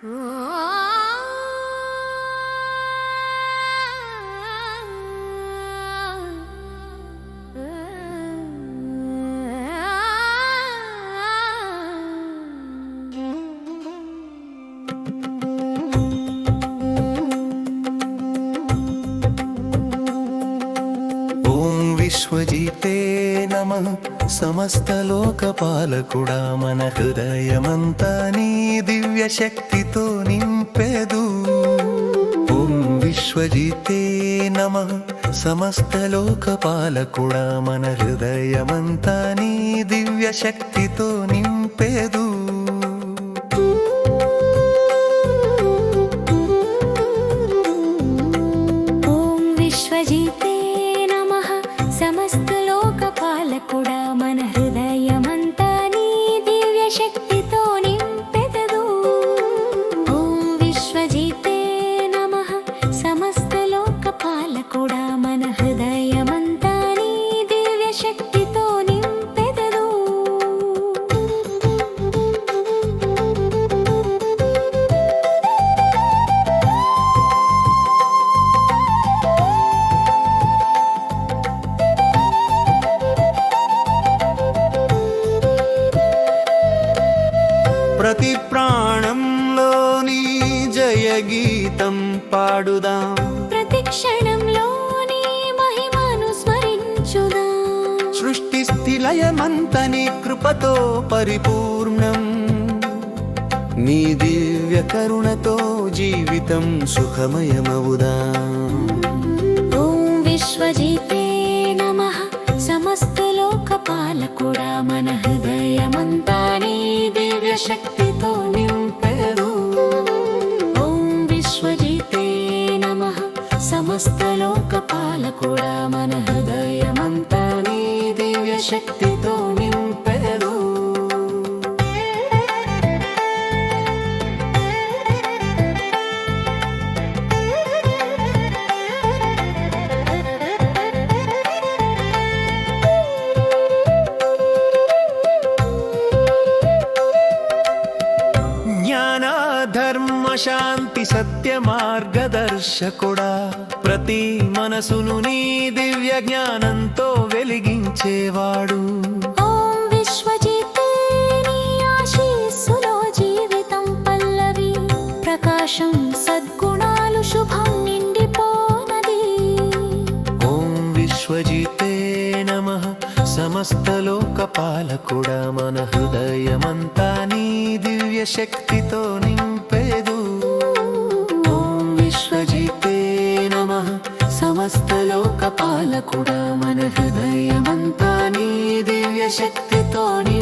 ఓం విశ్వజితే నమ. సమస్త మన హృదయమంతా నీ దివ్య శక్తితో నింపెదు. ఓం విశ్వజితే నమ. సమస్త లోకపాలకుడా మన హృదయమంతా నీ దివ్య శక్తితో నింపెదు. ప్రతి ప్రాణంలోని జయ గీతం పాడుదాం. ప్రతి క్షణంలోని మహిమను స్మరించుదాం. సృష్టి స్థిలయమంతని కృపతో పరిపూర్ణం. నీ దివ్య కరుణతో జీవితం సుఖమయమవుదా. ఓం విశ్వజితే నమః. సమస్తలోకపాలకుడా మన హృదయమంతా శక్తితో నింపెదు ఓం విశ్వజితే నమ. సమస్త లోక పాలకుడా మన హృదయమంతా నీ దివ్య శక్తి శాంతి సత్య మార్గదర్శకుడా. ప్రతి మనసును నీ దివ్య జ్ఞానంతో వెలిగించేవాడు. నీ ప్రకాశం సద్గుణాలు శుభం నిండిపోనది. ఓం విశ్వజితే నమ. సమస్త లోకపాలకుడా మన హృదయమంతా నీ దివ్య శక్తితో నింపేదు సమస్త లోకపాలకుడా మన హృదయమంతా నీ దివ్య శక్తితో నింపేదు